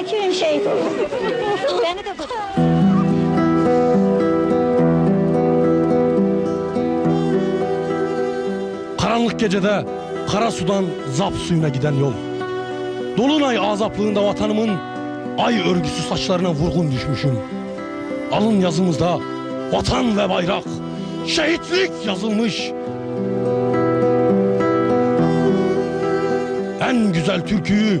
Akif'im şehit. Beni de. Karanlık gecede kara sudan zap suyuna giden yol. Dolunay azaplığında vatanımın ay örgüsü saçlarına vurgun düşmüşüm. Alın yazımızda vatan ve bayrak, şehitlik yazılmış. En güzel türküyü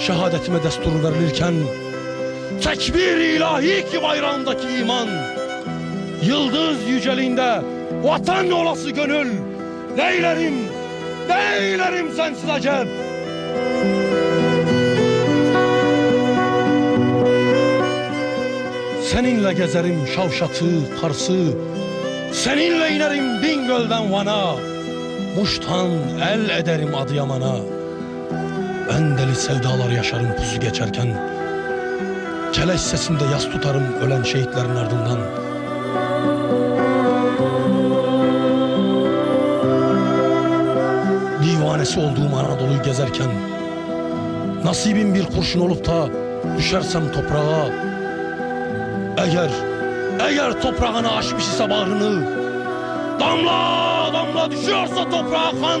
şehadetime destur verilirken Tekbir ilahi ki bayrağındaki iman Yıldız yüceliğinde vatan olası gönül Neylerim, neylerim sensiz acep Seninle gezerim Şavşat'ı, Kars'ı Seninle inerim Bingöl'den Van'a Muş'tan el ederim Adıyaman'a Ben deli sevdalar yaşarım pusu geçerken. Keleş sesinde yas tutarım ölen şehitlerin ardından. Divanesi olduğum Anadolu'yu gezerken Nasibim bir kurşun olup da düşersem toprağa Eğer, eğer toprağına aşmış ise bağrını Damla damla düşüyorsa toprağa kan